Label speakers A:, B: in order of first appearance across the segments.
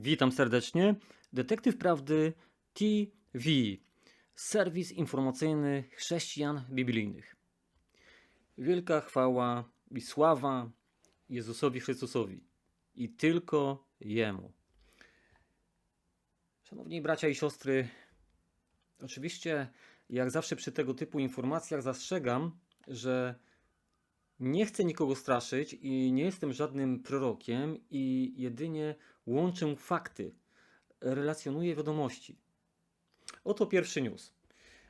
A: Witam serdecznie. Detektyw Prawdy TV. Serwis informacyjny chrześcijan biblijnych. Wielka chwała i sława Jezusowi Chrystusowi i tylko Jemu. Szanowni bracia i siostry, oczywiście, jak zawsze przy tego typu informacjach zastrzegam, że nie chcę nikogo straszyć i nie jestem żadnym prorokiem i jedynie łączę fakty, relacjonuję wiadomości. Oto pierwszy news.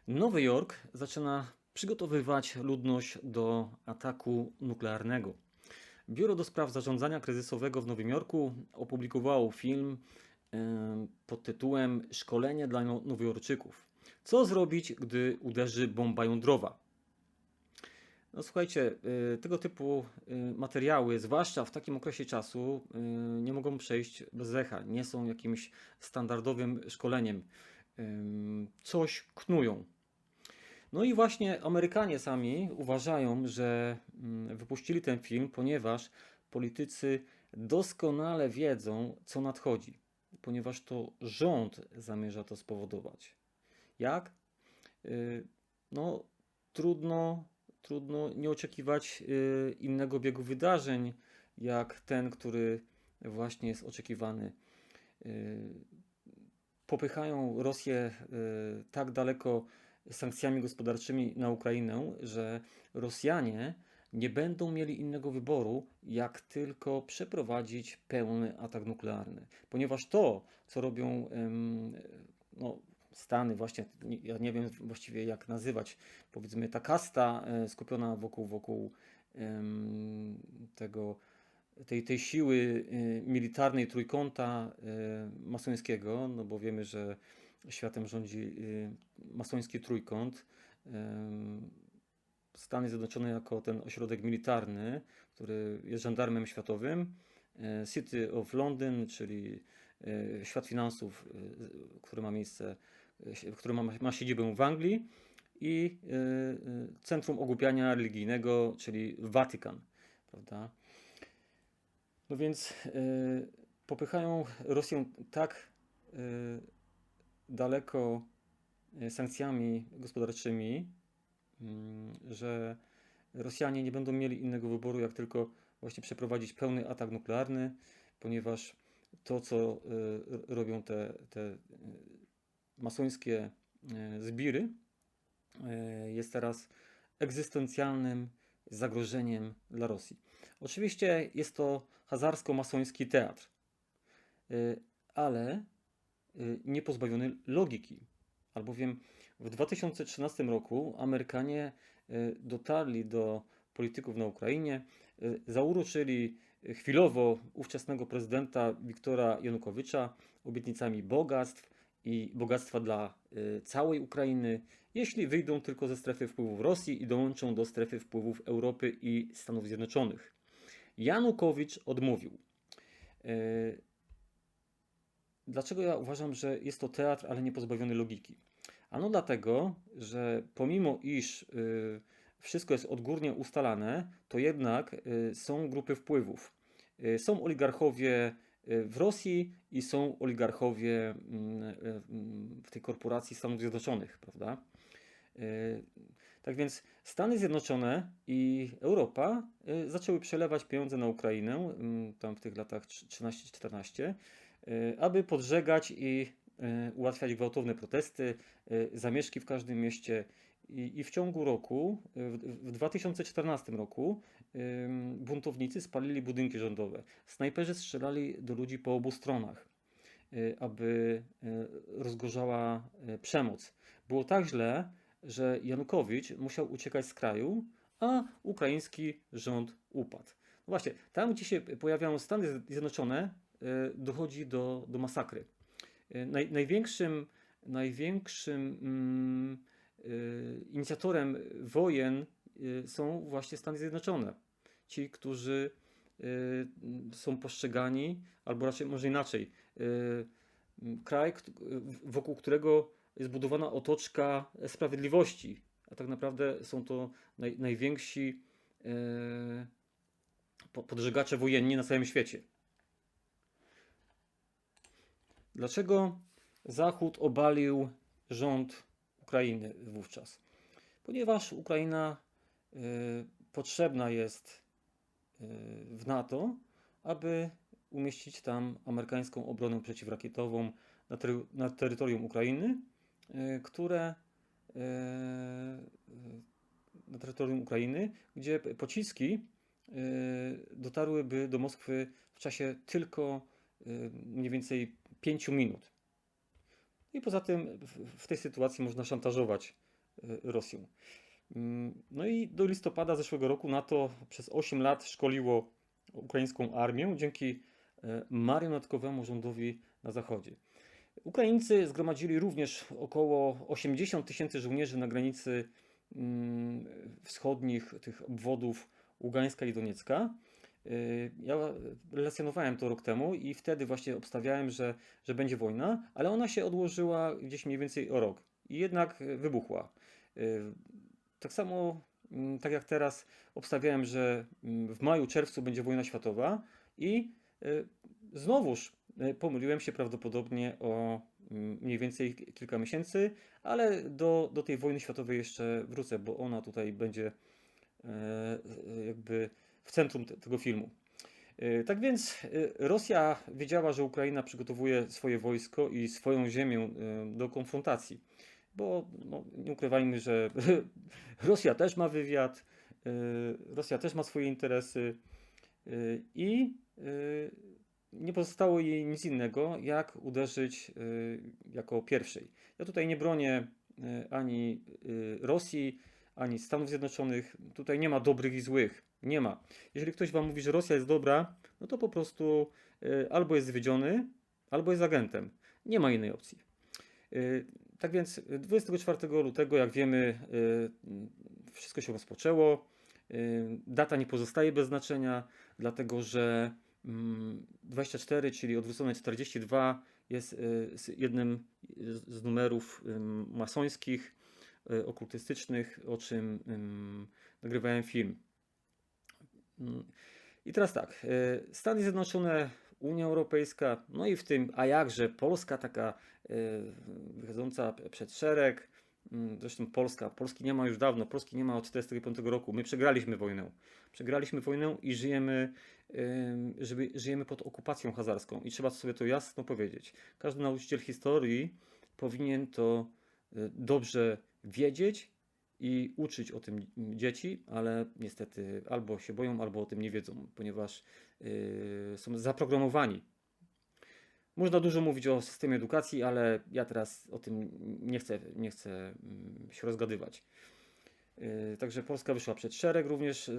A: Nowy Jork zaczyna przygotowywać ludność do ataku nuklearnego. Biuro do spraw zarządzania kryzysowego w Nowym Jorku opublikowało film pod tytułem Szkolenie dla no- nowojorczyków. Co zrobić, gdy uderzy bomba jądrowa? No słuchajcie, y, tego typu y, materiały, zwłaszcza w takim okresie czasu, y, nie mogą przejść bez echa. Nie są jakimś standardowym szkoleniem. Coś knują. No i właśnie Amerykanie sami uważają, że mm, wypuścili ten film, ponieważ politycy doskonale wiedzą, co nadchodzi, ponieważ to rząd zamierza to spowodować. Jak? No, trudno, trudno nie oczekiwać y, innego biegu wydarzeń, jak ten, który właśnie jest oczekiwany. Y, Popychają Rosję y, tak daleko sankcjami gospodarczymi na Ukrainę, że Rosjanie nie będą mieli innego wyboru, jak tylko przeprowadzić pełny atak nuklearny. Ponieważ to, co robią no, Stany, właśnie, nie- ja nie wiem właściwie jak nazywać, powiedzmy ta kasta e, skupiona wokół, wokół tego, tej, tej siły y, militarnej trójkąta y, masońskiego, no bo wiemy, że światem rządzi masoński trójkąt. Stany Zjednoczone jako ten ośrodek militarny, który jest żandarmem światowym, e, City of London, czyli e, świat finansów, e, który ma miejsce, e, który ma, ma siedzibę w Anglii i e, e, Centrum Ogłupiania Religijnego, czyli Watykan, prawda? No więc e, popychają Rosję tak e, daleko e, sankcjami gospodarczymi, mm, że Rosjanie nie będą mieli innego wyboru, jak tylko właśnie przeprowadzić pełny atak nuklearny, ponieważ to, co e, robią te, te e, masońskie e, zbiry, e, jest teraz egzystencjalnym zagrożeniem dla Rosji. Oczywiście jest to hazarsko-masoński teatr, e, ale nie pozbawiony logiki. Albowiem w 2013 roku Amerykanie dotarli do polityków na Ukrainie, zauroczyli chwilowo ówczesnego prezydenta Wiktora Janukowycza obietnicami bogactw i bogactwa dla y, całej Ukrainy, jeśli wyjdą tylko ze strefy wpływów Rosji i dołączą do strefy wpływów Europy i Stanów Zjednoczonych. Janukowicz odmówił. Y, Dlaczego ja uważam, że jest to teatr, ale nie pozbawiony logiki? Ano dlatego, że pomimo iż y, wszystko jest odgórnie ustalane, to jednak są grupy wpływów. Są oligarchowie w Rosji i są oligarchowie mm, y, w tej korporacji Stanów Zjednoczonych, prawda? Y, Tak więc Stany Zjednoczone i Europa y, zaczęły przelewać pieniądze na Ukrainę mm, tam w tych latach 13-14, y, aby podżegać i y, ułatwiać gwałtowne protesty, y, zamieszki w każdym mieście. I, w ciągu roku, y, w, w 2014 roku, buntownicy spalili budynki rządowe. Snajperzy strzelali do ludzi po obu stronach, y, aby y, rozgorzała y, przemoc. Było tak źle, że Janukowicz musiał uciekać z kraju, a ukraiński rząd upadł. No właśnie, tam gdzie się pojawiają Stany Zjednoczone, dochodzi do, do masakry. Naj, największym największym mm, inicjatorem wojen są właśnie Stany Zjednoczone. Ci, którzy y, są postrzegani, albo raczej może inaczej, y, kraj, wokół którego jest budowana otoczka sprawiedliwości, a tak naprawdę są to naj, najwięksi po- podżegacze wojenni na całym świecie. Dlaczego Zachód obalił rząd Ukrainy wówczas? Ponieważ Ukraina y, potrzebna jest y, w NATO, aby umieścić tam amerykańską obronę przeciwrakietową na, tery- na terytorium Ukrainy, y, które y, y, na terytorium Ukrainy, gdzie pociski y, dotarłyby do Moskwy w czasie tylko y, mniej więcej 5 minut. I poza tym w, tej sytuacji można szantażować y, Rosją. Mm, No i do listopada zeszłego roku NATO przez 8 lat szkoliło ukraińską armię dzięki e, marionetkowemu rządowi na zachodzie. Ukraińcy zgromadzili również około 80 tysięcy żołnierzy na granicy mm, wschodnich tych obwodów Ługańska i Doniecka. Y, Ja relacjonowałem to rok temu i wtedy właśnie obstawiałem, że, że będzie wojna, ale ona się odłożyła gdzieś mniej więcej o rok i jednak wybuchła. Y, Tak samo, mm, tak jak teraz, obstawiałem, że mm, w maju, czerwcu będzie wojna światowa i y, znowuż y, pomyliłem się prawdopodobnie o mm, mniej więcej kilka miesięcy, ale do, do tej wojny światowej jeszcze wrócę, bo ona tutaj będzie e, e, jakby w centrum te, tego filmu. E, Tak więc e, Rosja wiedziała, że Ukraina przygotowuje swoje wojsko i swoją ziemię do konfrontacji, bo no, nie ukrywajmy, że Rosja też ma wywiad, e, Rosja też ma swoje interesy e, i e, nie pozostało jej nic innego, jak uderzyć jako pierwszej. Ja tutaj nie bronię ani Rosji, ani Stanów Zjednoczonych. Tutaj nie ma dobrych i złych. Nie ma. Jeżeli ktoś wam mówi, że Rosja jest dobra, no to po prostu albo jest zwiedziony, albo jest agentem. Nie ma innej opcji. Tak więc e, 24 lutego, jak wiemy, e, wszystko się rozpoczęło. E, Data nie pozostaje bez znaczenia, dlatego że mm, 24, czyli odwrócone 42 jest jednym z numerów masońskich, okultystycznych, o czym em, nagrywałem film. Mm, I teraz tak, Stany Zjednoczone, Unia Europejska, no i w tym, a jakże Polska taka e, wychodząca przed szereg, mm, zresztą Polska, Polski nie ma już dawno, Polski nie ma od 1945 roku, my przegraliśmy wojnę. Przegraliśmy wojnę i żyjemy, em, żeby, żyjemy pod okupacją hazarską i trzeba sobie to jasno powiedzieć. Każdy nauczyciel historii powinien to e, dobrze wiedzieć i uczyć o tym dzieci, ale niestety albo się boją, albo o tym nie wiedzą, ponieważ y, są zaprogramowani. Można dużo mówić o systemie edukacji, ale ja teraz o tym nie chcę, nie chcę mm, się rozgadywać. Y, Także Polska wyszła przed szereg, również y,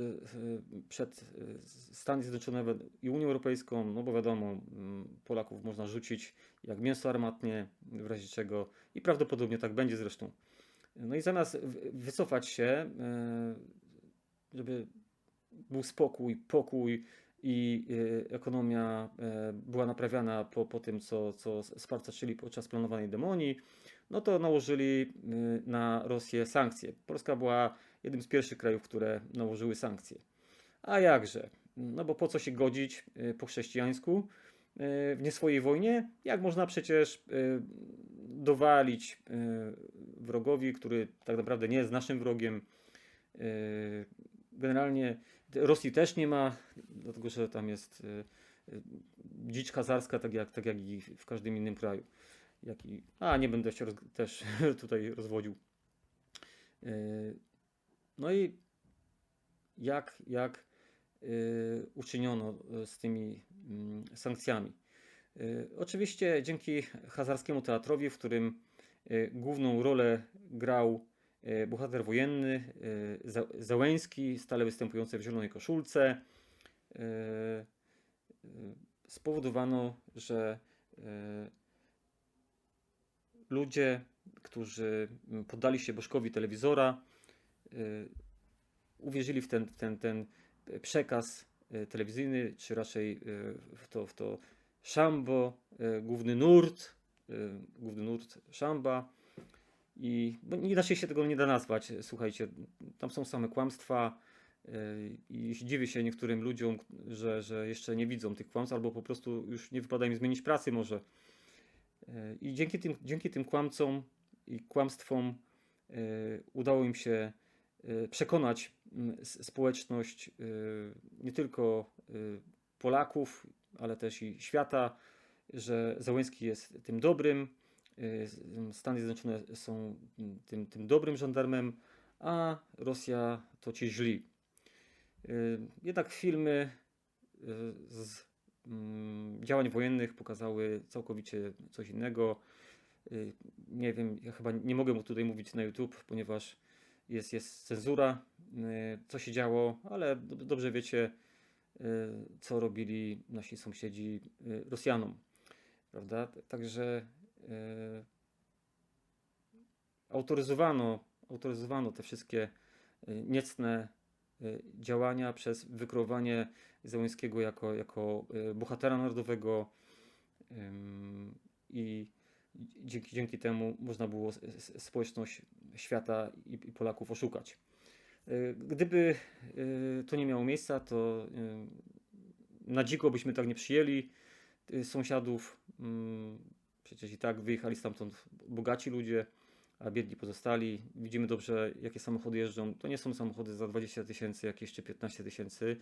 A: y, przed y, Stany Zjednoczone i Unią Europejską, no bo wiadomo, mm, Polaków można rzucić jak mięso armatnie, w razie czego i prawdopodobnie tak będzie zresztą. No i zamiast wycofać się, żeby był spokój, pokój i e, ekonomia e, była naprawiana po, po tym, co, co spartaczyli podczas planowanej demonii, no to nałożyli e, na Rosję sankcje. Polska była jednym z pierwszych krajów, które nałożyły sankcje. A jakże? No bo po co się godzić po chrześcijańsku w nie swojej wojnie? Jak można przecież dowalić wrogowi, który tak naprawdę nie jest naszym wrogiem. Generalnie Rosji też nie ma, dlatego że tam jest e, e, dzicz hazarska, tak jak, tak jak i w każdym innym kraju. Jak i, a nie będę się roz, też tutaj rozwodził. E, No i jak, jak uczyniono z tymi mm, sankcjami? Oczywiście dzięki hazarskiemu teatrowi, w którym główną rolę grał bohater wojenny e, Za- Załęski, stale występujący w zielonej koszulce, e, e, spowodowano, że e, ludzie, którzy poddali się bożkowi telewizora, e, uwierzyli w ten, ten, ten przekaz e, telewizyjny, czy raczej e, w to, w to szambo, e, główny nurt, e, główny nurt szamba. I bo inaczej się tego nie da nazwać. Słuchajcie, tam są same kłamstwa e, i dziwię się niektórym ludziom, że, że jeszcze nie widzą tych kłamstw, albo po prostu już nie wypada im zmienić pracy może. E, I dzięki tym, dzięki tym kłamcom i kłamstwom e, udało im się przekonać m, s- społeczność nie tylko Polaków, ale też i świata, że Załęski jest tym dobrym, Stany Zjednoczone są tym, tym dobrym żandarmem, a Rosja to ci źli. Y, Jednak filmy y, z mm, działań wojennych pokazały całkowicie coś innego. Y, Nie wiem, ja chyba nie mogę tutaj mówić na YouTube, ponieważ jest, jest cenzura, y, co się działo, ale do- dobrze wiecie, y, co robili nasi sąsiedzi y, Rosjanom. Prawda? Także y, autoryzowano, autoryzowano te wszystkie y, niecne y, działania przez wykreowanie Załęskiego jako, jako bohatera narodowego i dzięki, dzięki temu można było społeczność świata i, Polaków oszukać. Gdyby to nie miało miejsca, to na dziko byśmy tak nie przyjęli sąsiadów. Przecież i tak wyjechali stamtąd bogaci ludzie, a biedni pozostali. Widzimy dobrze, jakie samochody jeżdżą. To nie są samochody za 20 tysięcy, jakieś jeszcze 15 tysięcy,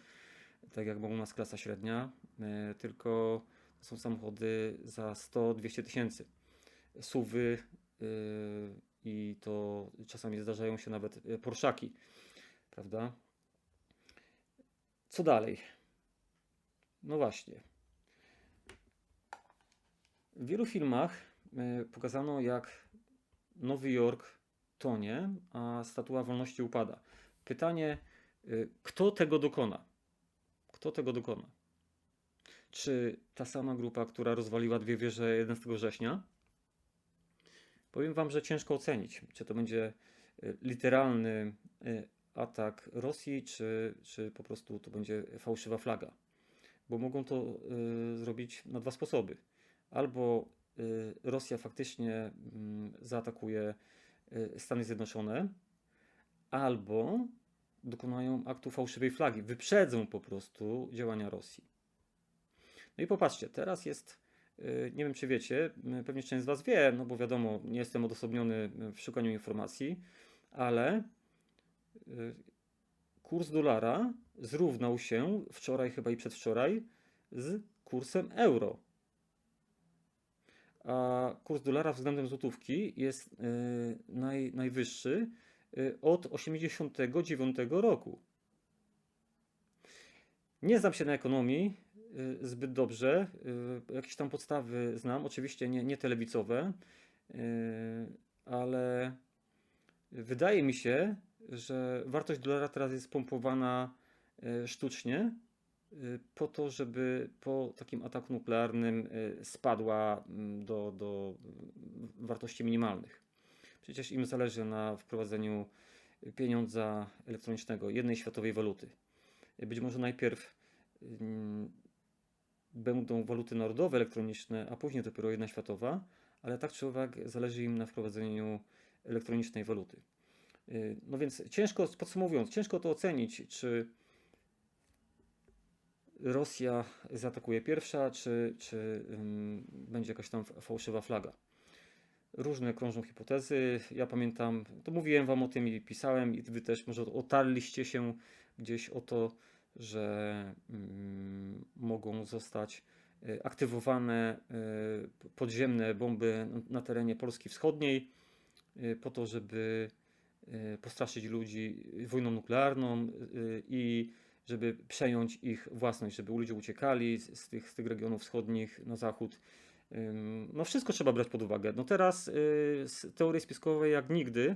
A: tak jak u nas klasa średnia, e, tylko są samochody za 100-200 tysięcy. Suwy e, i to czasami zdarzają się nawet e, Porszaki, prawda? Co dalej? No właśnie. W wielu filmach e, pokazano, jak Nowy Jork tonie, a Statua Wolności upada. Pytanie, y, kto tego dokona? Kto tego dokona? Czy ta sama grupa, która rozwaliła dwie wieże 11 września? Powiem Wam, że ciężko ocenić, czy to będzie y, literalny atak Rosji, czy, czy po prostu to będzie fałszywa flaga. Bo mogą to zrobić na dwa sposoby. Albo y, Rosja faktycznie mm, zaatakuje y, Stany Zjednoczone, albo dokonają aktu fałszywej flagi, wyprzedzą po prostu działania Rosji. No i popatrzcie, teraz jest, y, nie wiem czy wiecie, pewnie część z Was wie, no bo wiadomo, nie jestem odosobniony w szukaniu informacji, ale kurs dolara zrównał się wczoraj, chyba i przedwczoraj, z kursem euro a kurs dolara względem złotówki jest y, naj, najwyższy y, od 1989 roku. Nie znam się na ekonomii y, zbyt dobrze. Jakieś tam podstawy znam, oczywiście nie, nie telewizowe, y, ale wydaje mi się, że wartość dolara teraz jest pompowana sztucznie po to, żeby po takim ataku nuklearnym y, spadła mm, do, do y, wartości minimalnych. Przecież im zależy na wprowadzeniu pieniądza elektronicznego, jednej światowej waluty. Y, Być może najpierw ym, będą waluty narodowe elektroniczne, a później dopiero jedna światowa, ale tak czy owak zależy im na wprowadzeniu elektronicznej waluty. Y, No więc ciężko, podsumowując, ciężko to ocenić, czy Rosja zaatakuje pierwsza, czy, czy będzie jakaś tam fałszywa flaga. Różne krążą hipotezy. Ja pamiętam, to mówiłem wam o tym i pisałem, i wy też może otarliście się gdzieś o to, że ym, mogą zostać y, aktywowane y, podziemne bomby na terenie Polski Wschodniej y, po to, żeby postraszyć ludzi wojną nuklearną i żeby przejąć ich własność, żeby ludzie uciekali z, z, tych, z tych regionów wschodnich na zachód. No wszystko trzeba brać pod uwagę. No teraz y, teorie spiskowe jak nigdy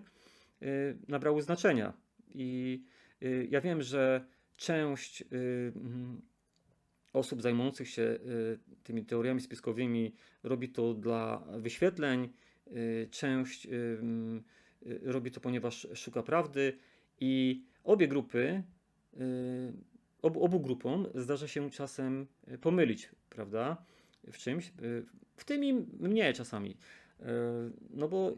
A: y, nabrały znaczenia i y, ja wiem, że część mm, osób zajmujących się tymi teoriami spiskowymi robi to dla wyświetleń, część robi to, ponieważ szuka prawdy i obie grupy, obu, obu grupom zdarza się czasem y, pomylić, prawda, w czymś, y, w tym i mnie czasami, Y, no bo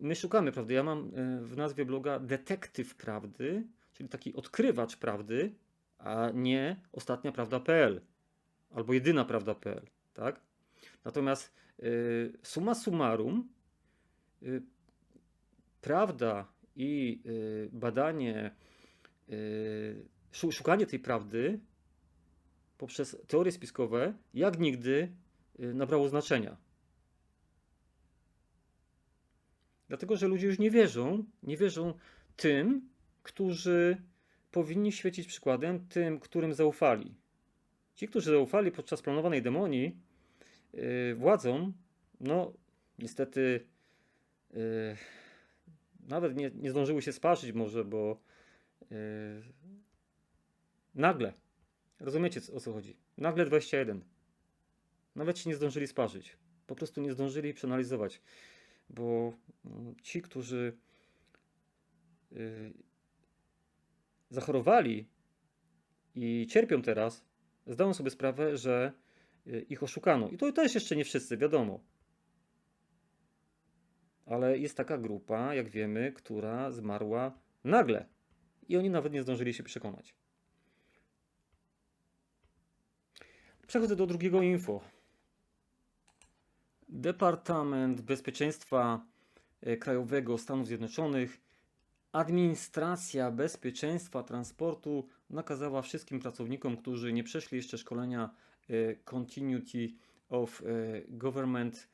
A: my szukamy prawdy. Ja mam y, w nazwie bloga detektyw prawdy, czyli taki odkrywacz prawdy, a nie ostatnia prawda.pl albo jedyna prawda.pl, tak? Natomiast y, summa summarum, y, prawda i y, badanie, y, szukanie tej prawdy poprzez teorie spiskowe jak nigdy y, nabrało znaczenia. Dlatego, że ludzie już nie wierzą, nie wierzą tym, którzy powinni świecić przykładem, tym, którym zaufali. Ci, którzy zaufali podczas planowanej demonii yy, no niestety yy, nawet nie, nie zdążyły się sparzyć może, bo yy, nagle, rozumiecie o co chodzi, nagle 21, nawet się nie zdążyli sparzyć, po prostu nie zdążyli przeanalizować, bo mm, ci, którzy yy, zachorowali i cierpią teraz, zdają sobie sprawę, że y, ich oszukano. I to też jeszcze nie wszyscy, wiadomo. Ale jest taka grupa, jak wiemy, która zmarła nagle. I oni nawet nie zdążyli się przekonać. Przechodzę do drugiego info. Departament Bezpieczeństwa e, Krajowego Stanów Zjednoczonych Administracja Bezpieczeństwa Transportu nakazała wszystkim pracownikom, którzy nie przeszli jeszcze szkolenia e, Continuity of e, Government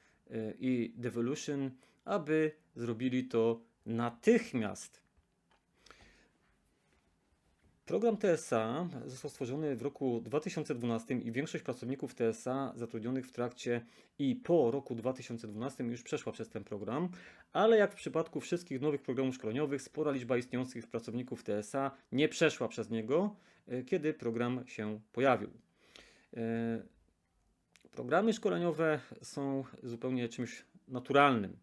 A: i Devolution, aby zrobili to natychmiast. Program TSA został stworzony w roku 2012 i większość pracowników TSA zatrudnionych w trakcie i po roku 2012 już przeszła przez ten program, ale jak w przypadku wszystkich nowych programów szkoleniowych, spora liczba istniejących pracowników TSA nie przeszła przez niego, e, kiedy program się pojawił. E, Programy szkoleniowe są zupełnie czymś naturalnym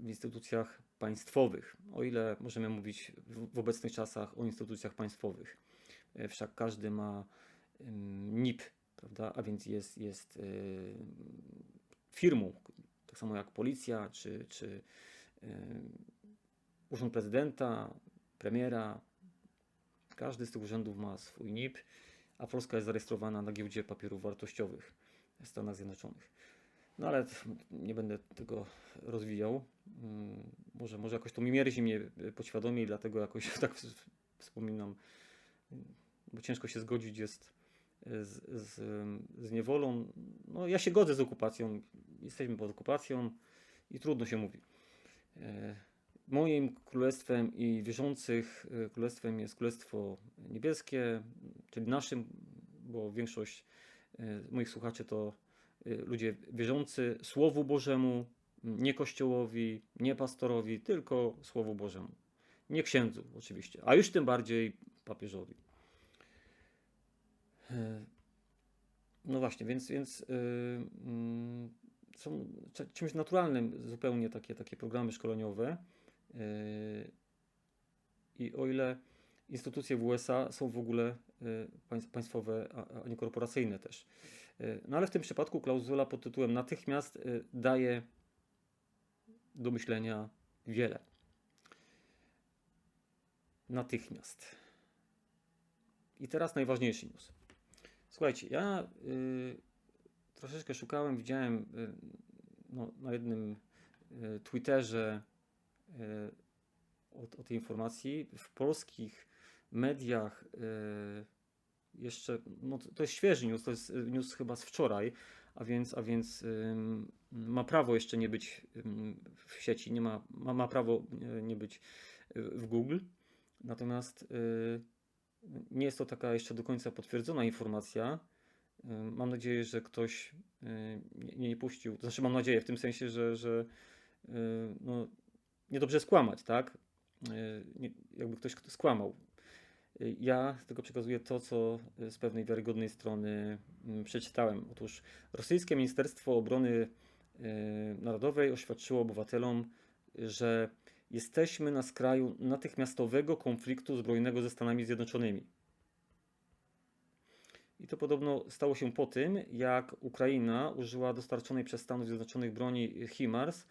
A: w instytucjach państwowych, o ile możemy mówić w obecnych czasach o instytucjach państwowych. E, Wszak każdy ma NIP, prawda? a więc jest, jest y, firmą, tak samo jak policja czy, czy y, urząd prezydenta, premiera. Każdy z tych urzędów ma swój NIP, a Polska jest zarejestrowana na giełdzie papierów wartościowych w Stanach Zjednoczonych. No ale nie będę tego rozwijał. Mm, Może, może jakoś to mi mierzi mnie podświadomie i dlatego jakoś tak wspominam, bo ciężko się zgodzić jest z, z, z niewolą. No ja się godzę z okupacją, jesteśmy pod okupacją i trudno się mówi. E, Moim królestwem i wierzących y, królestwem jest Królestwo Niebieskie, czyli naszym, bo większość y, moich słuchaczy to ludzie wierzący Słowu Bożemu, nie Kościołowi, nie pastorowi, tylko Słowu Bożemu. Nie księdzu, oczywiście, a już tym bardziej papieżowi. E, No właśnie, więc, więc y, mm, są czymś naturalnym zupełnie takie, takie programy szkoleniowe. Y, I o ile instytucje w USA są w ogóle y, pańs- państwowe, a nie korporacyjne też. Y, No ale w tym przypadku klauzula pod tytułem natychmiast y, daje do myślenia wiele. Natychmiast. I teraz najważniejszy news. Słuchajcie, ja y, troszeczkę szukałem, widziałem y, no, na jednym y, Twitterze y, o, o tej informacji. W polskich mediach y, jeszcze, no to, jest świeży news, to jest y, news chyba z wczoraj, a więc, a więc ym, ma prawo jeszcze nie być ym, w sieci, nie ma, ma, ma prawo y, nie być y, w Google. Natomiast y, nie jest to taka jeszcze do końca potwierdzona informacja. Y, Mam nadzieję, że ktoś y, nie, nie puścił, znaczy mam nadzieję w tym sensie, że, że y, no, niedobrze skłamać, tak? Y, nie, jakby ktoś skłamał. Y, Ja tylko przekazuję to, co y, z pewnej wiarygodnej strony mm, przeczytałem. Otóż rosyjskie Ministerstwo Obrony y, Narodowej oświadczyło obywatelom, że jesteśmy na skraju natychmiastowego konfliktu zbrojnego ze Stanami Zjednoczonymi. I to podobno stało się po tym, jak Ukraina użyła dostarczonej przez Stanów Zjednoczonych broni HIMARS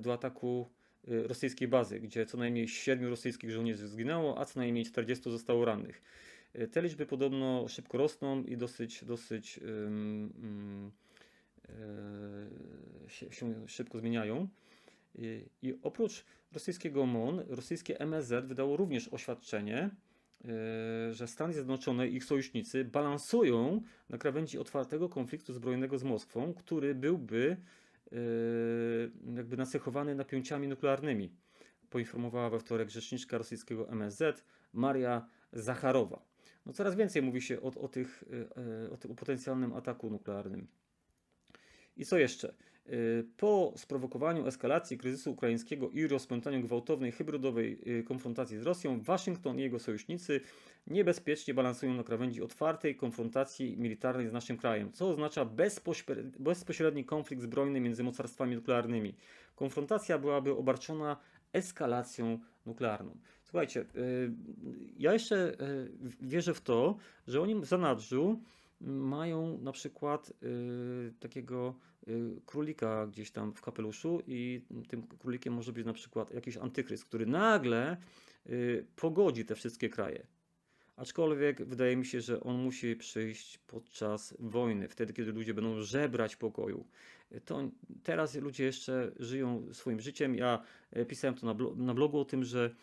A: do ataku rosyjskiej bazy, gdzie co najmniej 7 rosyjskich żołnierzy zginęło, a co najmniej 40 zostało rannych. E, Te liczby podobno szybko rosną i dosyć, dosyć ym, e, się, się szybko zmieniają. I, I oprócz rosyjskiego MON, rosyjskie MSZ wydało również oświadczenie, że Stany Zjednoczone i ich sojusznicy balansują na krawędzi otwartego konfliktu zbrojnego z Moskwą, który byłby jakby nacechowany napięciami nuklearnymi, poinformowała we wtorek rzeczniczka rosyjskiego MSZ Maria Zacharowa. No coraz więcej mówi się o, o, tych, e, o tym potencjalnym ataku nuklearnym. I co jeszcze? Y, Po sprowokowaniu eskalacji kryzysu ukraińskiego i rozpętaniu gwałtownej, hybrydowej y, konfrontacji z Rosją, Waszyngton i jego sojusznicy niebezpiecznie balansują na krawędzi otwartej konfrontacji militarnej z naszym krajem, co oznacza bezpośre- bezpośredni konflikt zbrojny między mocarstwami nuklearnymi. Konfrontacja byłaby obarczona eskalacją nuklearną. Słuchajcie, y, ja jeszcze wierzę w to, że oni w zanadrzu mają na przykład y, takiego y, królika gdzieś tam w kapeluszu i tym królikiem może być na przykład jakiś antychryst, który nagle y, pogodzi te wszystkie kraje. Aczkolwiek wydaje mi się, że on musi przyjść podczas wojny, wtedy kiedy ludzie będą żebrać pokoju. To teraz ludzie jeszcze żyją swoim życiem. Ja e, pisałem to na, blo- na blogu o tym, że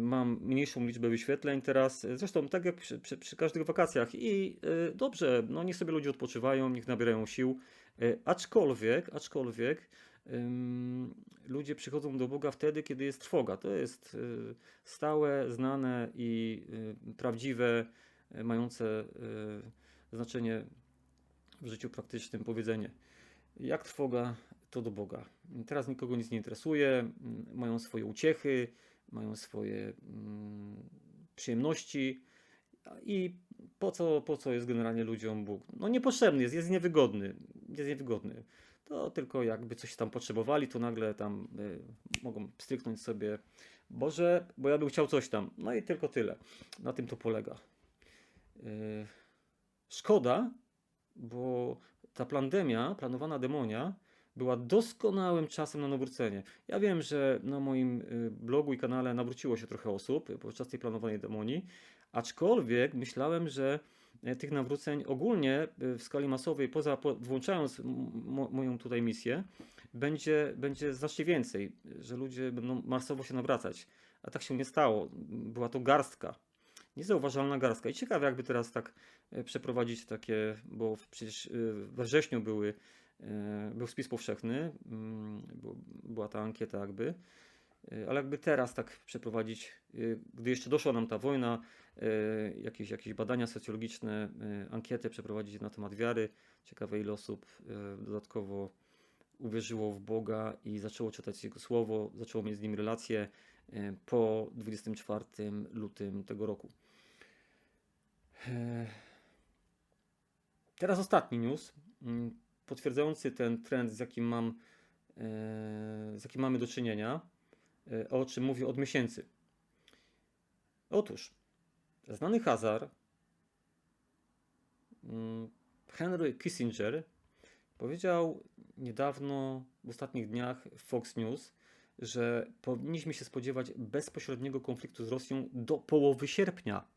A: mam mniejszą liczbę wyświetleń teraz. Zresztą tak jak przy, przy, przy każdych wakacjach. I e, dobrze, no niech sobie ludzie odpoczywają, niech nabierają sił. Aczkolwiek, aczkolwiek ludzie przychodzą do Boga wtedy, kiedy jest trwoga. To jest y, stałe, znane i y, prawdziwe, y, mające y, znaczenie w życiu praktycznym powiedzenie. Jak trwoga, to do Boga. Teraz nikogo nic nie interesuje, mają swoje uciechy, mają swoje mm, przyjemności i po co, po co jest generalnie ludziom Bóg? No niepotrzebny jest, jest niewygodny, jest niewygodny. To tylko jakby coś tam potrzebowali, to nagle tam y, mogą stryknąć sobie Boże, bo ja bym chciał coś tam. No i tylko tyle. Na tym to polega. Y, szkoda, bo ta pandemia, planowana demonia, była doskonałym czasem na nawrócenie. Ja wiem, że na moim y, blogu i kanale nawróciło się trochę osób podczas tej planowanej demonii, aczkolwiek myślałem, że e, tych nawróceń ogólnie y, w skali masowej, poza po, włączając moją tutaj misję, będzie, będzie znacznie więcej, że ludzie będą masowo się nawracać. A tak się nie stało. Była to garstka. Niezauważalna garstka. I ciekawe, jakby teraz tak e, przeprowadzić takie, bo przecież y, we wrześniu były, był spis powszechny, mm, była ta ankieta jakby, E, ale jakby teraz tak przeprowadzić, e, gdy jeszcze doszła nam ta wojna, e, jakieś, jakieś badania socjologiczne, e, ankietę przeprowadzić na temat wiary. Ciekawe ile osób e, dodatkowo uwierzyło w Boga i zaczęło czytać Jego Słowo, zaczęło mieć z Nim relacje e, po 24 lutym tego roku. E, Teraz ostatni news, mm, potwierdzający ten trend, z jakim mam, e, z jakim mamy do czynienia, e, o czym mówię od miesięcy. Otóż, znany Hazar, mm, Henry Kissinger, powiedział niedawno, w ostatnich dniach w Fox News, że powinniśmy się spodziewać bezpośredniego konfliktu z Rosją do połowy sierpnia.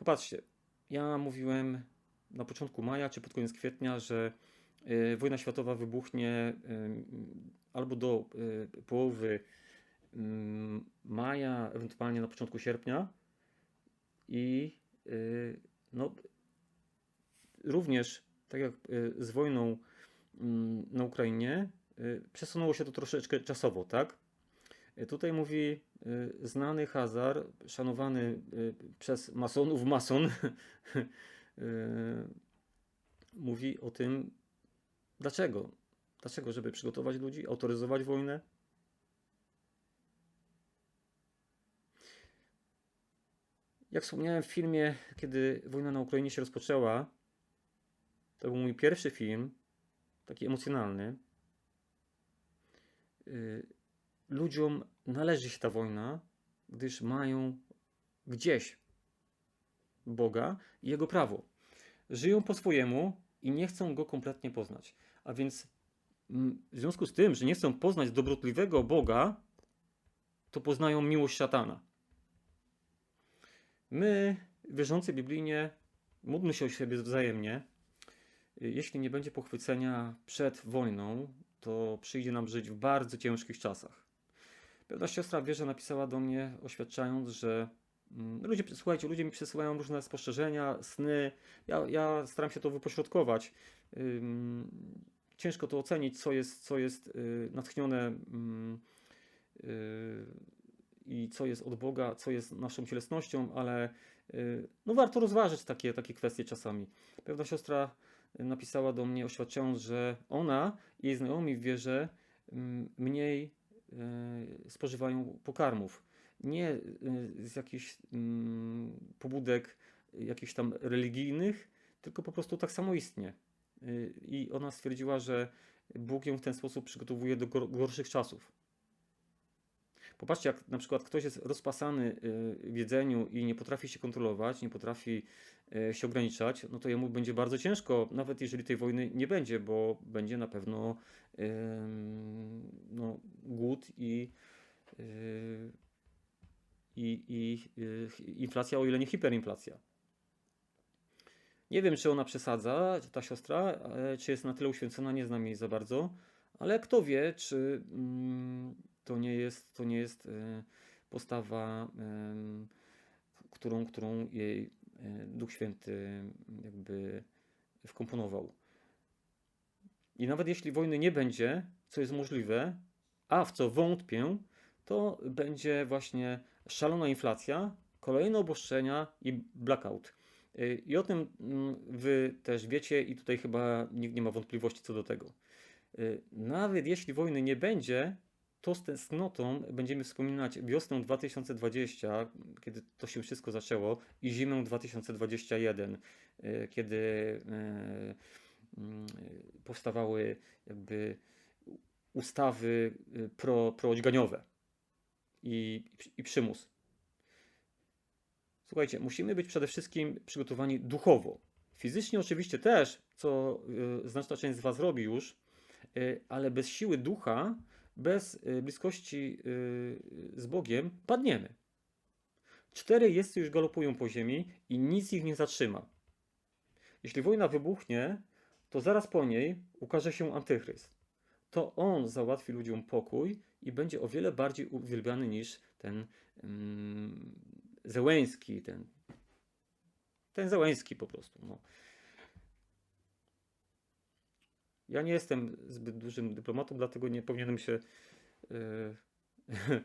A: Popatrzcie, ja mówiłem na początku maja czy pod koniec kwietnia, że y, wojna światowa wybuchnie y, albo do y, połowy mm, maja, ewentualnie na początku sierpnia i no, również tak jak z wojną mm, na Ukrainie, przesunęło się to troszeczkę czasowo, tak? Tutaj mówi znany Hazar, szanowany y, przez masonów mason, y, mówi o tym, dlaczego. Dlaczego? Żeby przygotować ludzi, autoryzować wojnę? Jak wspomniałem w filmie, kiedy wojna na Ukrainie się rozpoczęła, to był mój pierwszy film, taki emocjonalny. Y, Ludziom należy się ta wojna, gdyż mają gdzieś Boga i Jego prawo. Żyją po swojemu i nie chcą Go kompletnie poznać. A więc mm, w związku z tym, że nie chcą poznać dobrotliwego Boga, to poznają miłość szatana. My, wierzący biblijnie, módlmy się o siebie wzajemnie. Jeśli nie będzie pochwycenia przed wojną, to przyjdzie nam żyć w bardzo ciężkich czasach. Pewna siostra w wierze napisała do mnie, oświadczając, że mm, ludzie, słuchajcie, ludzie mi przesyłają różne spostrzeżenia, sny. Ja, ja staram się to wypośrodkować. Ciężko to ocenić, co jest, co jest y, natchnione ym, y, i co jest od Boga, co jest naszą cielesnością, ale y, no warto rozważyć takie, takie kwestie czasami. Pewna siostra napisała do mnie, oświadczając, że ona i jej znajomi w wierze ym, mniej spożywają pokarmów. Nie y, z jakichś ym, pobudek jakichś tam religijnych, tylko po prostu tak samo istnie. Y, I ona stwierdziła, że Bóg ją w ten sposób przygotowuje do gor- gorszych czasów. Popatrzcie, jak na przykład ktoś jest rozpasany y, w jedzeniu i nie potrafi się kontrolować, nie potrafi y, się ograniczać, no to jemu będzie bardzo ciężko, nawet jeżeli tej wojny nie będzie, bo będzie na pewno no, głód i, y, i, y, inflacja, o ile nie hiperinflacja. Nie wiem, czy ona przesadza, ta siostra, e, czy jest na tyle uświęcona, nie znam jej za bardzo, ale kto wie, czy mm, to nie jest, to nie jest e, postawa, którą, którą jej e, Duch Święty jakby wkomponował. I nawet jeśli wojny nie będzie, co jest możliwe, a w co wątpię, to będzie właśnie szalona inflacja, kolejne obostrzenia i blackout. Y, I o tym mm, wy też wiecie, i tutaj chyba nikt nie ma wątpliwości co do tego. Y, Nawet jeśli wojny nie będzie, to z tęsknotą będziemy wspominać wiosnę 2020, kiedy to się wszystko zaczęło, i zimę 2021, y, kiedy y, mm, powstawały jakby ustawy y, pro, proodźganiowe i, i przymus. Słuchajcie, musimy być przede wszystkim przygotowani duchowo. Fizycznie oczywiście też, co znaczna część z Was robi już, ale bez siły ducha, bez y, bliskości y, z Bogiem padniemy. Cztery jeźdźcy już galopują po ziemi i nic ich nie zatrzyma. Jeśli wojna wybuchnie, to zaraz po niej ukaże się antychryst. To on załatwi ludziom pokój i będzie o wiele bardziej uwielbiany niż ten mm, Zełęński, ten, ten Zełęński po prostu. No. Ja nie jestem zbyt dużym dyplomatą, dlatego nie powinienem się e, wy-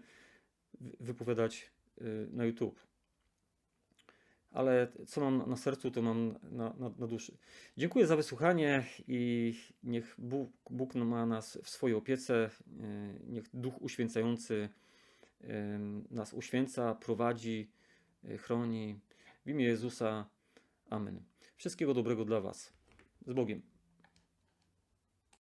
A: wypowiadać e, na YouTube. Ale co mam na sercu, to mam na, na, na duszy. Dziękuję za wysłuchanie i niech Bóg, Bóg ma nas w swojej opiece. e, Niech Duch Uświęcający nas uświęca, prowadzi, chroni. W imię Jezusa. Amen. Wszystkiego dobrego dla Was. Z Bogiem.